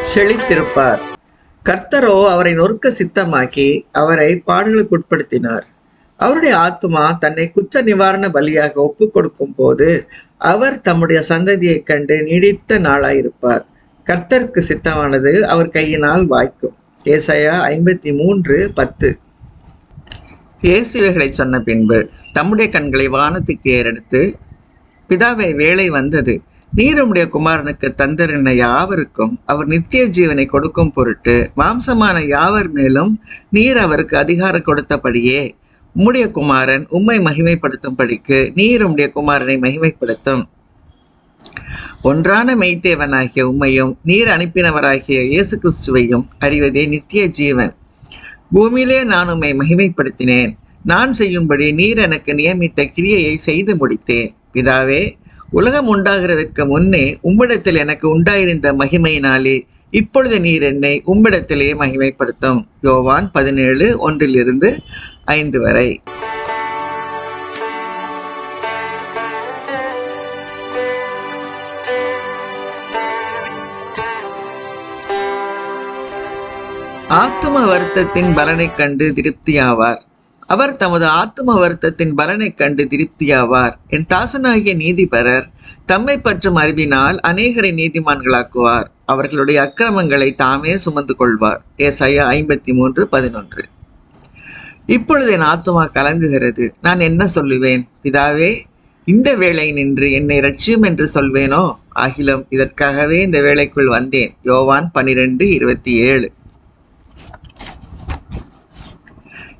செழித்திருப்பார். கர்த்தரோ அவரை நொறுக்க சித்தமாக்கி அவரை பாடுகளுக்குட்படுத்தினார் அவருடைய ஆத்மா தன்னை குற்ற நிவாரண பலியாக ஒப்பு கொடுக்கும் போது அவர் தம்முடைய சந்ததியைக் கண்டு நீடித்த நாளாயிருப்பார். கர்த்தருக்கு சித்தமானது அவர் கையினால் வாய்க்கும். ஏசையா ஐம்பத்தி மூன்று பத்து இயேசுவைகளை சொன்ன பின்பு தம்முடைய கண்களை வானத்துக்கு ஏறெடுத்து பிதாவை வேலை வந்தது. நீர் உம்முடைய குமாரனுக்கு தந்தரின யாவருக்கும் அவர் நித்திய ஜீவனை கொடுக்கும் பொருட்டு மாம்சமான யாவர் மேலும் நீர் அவருக்கு அதிகாரம் கொடுத்தபடியே உம்முடைய குமாரன் உம்மை மகிமைப்படுத்தும்படிக்கு நீர் உம்முடைய குமாரனை மகிமைப்படுத்தும். ஒன்றான மெய்த்தேவனாகிய உம்மையும் நீர் அனுப்பினவராகிய இயேசு கிறிஸ்துவையும் அறிவதே நித்திய ஜீவன். பூமியிலே நான் உம்மை மகிமைப்படுத்தினேன். நான் செய்யும்படி நீர் எனக்கு நியமித்த கிரியையை செய்து முடித்தேன். பிதாவே உலகம் உண்டாகிறதற்கு முன்னே உம்மிடத்தில் எனக்கு உண்டாயிருந்த மகிமையினாலே இப்பொழுது நீர் என்னை உம்மிடத்திலே மகிமைப்படுத்தும். யோவான் பதினேழு ஒன்றிலிருந்து ஐந்து வரை. ஆத்தும வருத்தத்தின் பலனைக் கண்டு திருப்தியாவார். அவர் தமது ஆத்தும வருத்தத்தின் பலனைக் கண்டு திருப்தியாவார். என் தாசனாகிய நீதிபரர் தம்மை பற்றும் அறிவினால் அநேகரை நீதிமான்களாக்குவார். அவர்களுடைய அக்கிரமங்களை தாமே சுமந்து கொள்வார். ஏசாயா ஐம்பத்தி மூன்று பதினொன்று. இப்பொழுது என் ஆத்துமா கலங்குகிறது. நான் என்ன சொல்லுவேன்? பிதாவே இந்த வேளை நின்று என்னை ரட்சியும் என்று சொல்வேனோ? ஆகிலும் இதற்காகவே இந்த வேளைக்குள் வந்தேன். யோவான் பனிரெண்டு இருபத்தி ஏழு.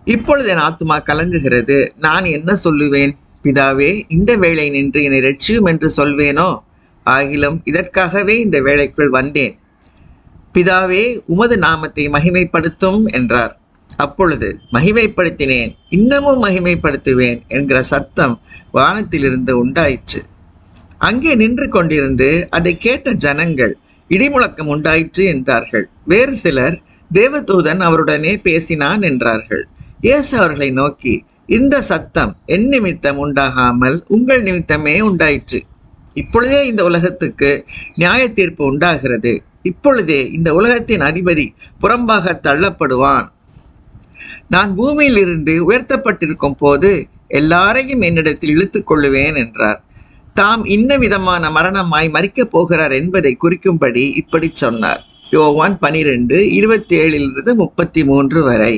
இப்பொழுது என் ஆத்துமா கலங்குகிறது. நான் என்ன சொல்லுவேன்? பிதாவே இந்த வேளை நின்று என்னை ரட்சியும் என்று சொல்வேனோ? ஆகிலும் இதற்காகவே இந்த வேளைக்குள் வந்தேன். பிதாவே உமது நாமத்தை மகிமைப்படுத்தும் என்றார். அப்பொழுது மகிமைப்படுத்தினேன். இன்னமும் மகிமைப்படுத்துவேன் என்கிற சத்தம் வானத்திலிருந்து உண்டாயிற்று. அங்கே நின்று கொண்டிருந்து அதை கேட்ட ஜனங்கள் இடிமுழக்கம் உண்டாயிற்று என்றார்கள். வேறு சிலர் தேவதூதன் அவருடனே பேசினான் என்றார்கள். இயேசு அவர்களை நோக்கி இந்த சத்தம் என் நிமித்தம் உண்டாகாமல் உங்கள் நிமித்தமே உண்டாயிற்று. இப்பொழுதே இந்த உலகத்துக்கு நியாய தீர்ப்பு உண்டாகிறது. இப்பொழுதே இந்த உலகத்தின் அதிபதி புறம்பாக தள்ளப்படுவான். நான் பூமியிலிருந்து உயர்த்தப்பட்டிருக்கும் போது எல்லாரையும் என்னிடத்தில் இழுத்து கொள்ளுவேன் என்றார். தாம் இன்ன விதமான மரணமாய் மறிக்கப் போகிறார் என்பதை குறிக்கும்படி இப்படி சொன்னார். யோவான் பனிரெண்டு இருபத்தி ஏழிலிருந்து முப்பத்தி மூன்று வரை.